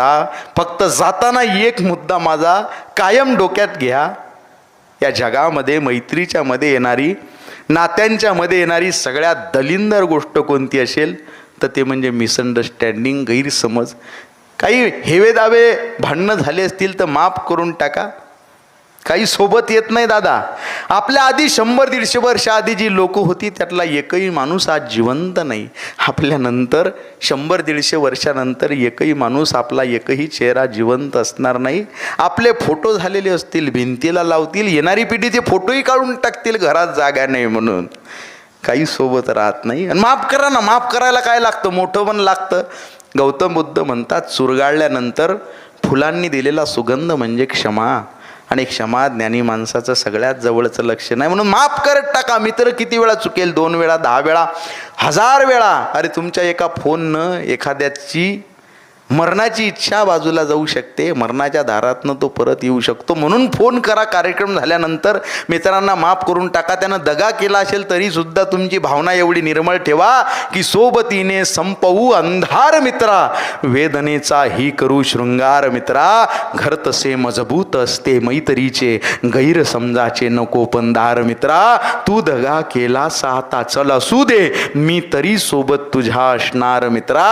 आता फक्त जाताना एक मुद्दा माझा कायम डोक्यात घ्या. या जगामध्ये मैत्रीच्या मध्ये येणारी नात्यांच्या मध्ये येणारी सगळ्यात दलिंदर गोष्ट कोणती असेल तर ते म्हणजे मिसअंडरस्टँडिंग गैरसमज. काही हेवेदावे भांडणं झाले असतील तर माफ करून टाका. काही सोबत येत नाही दादा. आपल्या आधी शंभर दीडशे वर्ष आधी जी लोक होती त्यातला एकही माणूस आज जिवंत नाही. आपल्यानंतर शंभर दीडशे वर्षानंतर एकही माणूस आपला एकही चेहरा जिवंत असणार नाही. आपले फोटो झालेले असतील भिंतीला लावतील येणारी पिढी ते फोटोही काढून टाकतील घरात जागा नाही म्हणून. काही सोबत राहत नाही. आणि माफ करा ना माफ करायला काय लागतं? मोठं पण लागतं. गौतम बुद्ध म्हणतात चुरगाळल्यानंतर फुलांनी दिलेला सुगंध म्हणजे क्षमा. आणि क्षमा ज्ञानी माणसाचं सगळ्यात जवळचं लक्ष नाही. म्हणून माफ करत टाका. मित्र किती वेळा चुकेल? दोन वेळा दहा वेळा हजार वेळा. अरे तुमच्या एका फोननं एखाद्याची मरणाची इच्छा बाजूला जाऊ शकते मरणाच्या दारातनं तो परत येऊ शकतो. म्हणून फोन करा कार्यक्रम झाल्यानंतर मित्रांना माफ करून टाका त्यानं दगा केला असेल तरी सुद्धा तुमची भावना एवढी निर्मळ ठेवा की सोबतीने संपवू अंधार मित्रा. वेदनेचा ही करू शृंगार मित्रा. घर तसे मजबूत असते मैत्रीचे गैरसमजाचे नको पंदार मित्रा. तू दगा केला साता चल असू दे मी तरी सोबत तुझ्या असणार मित्रा.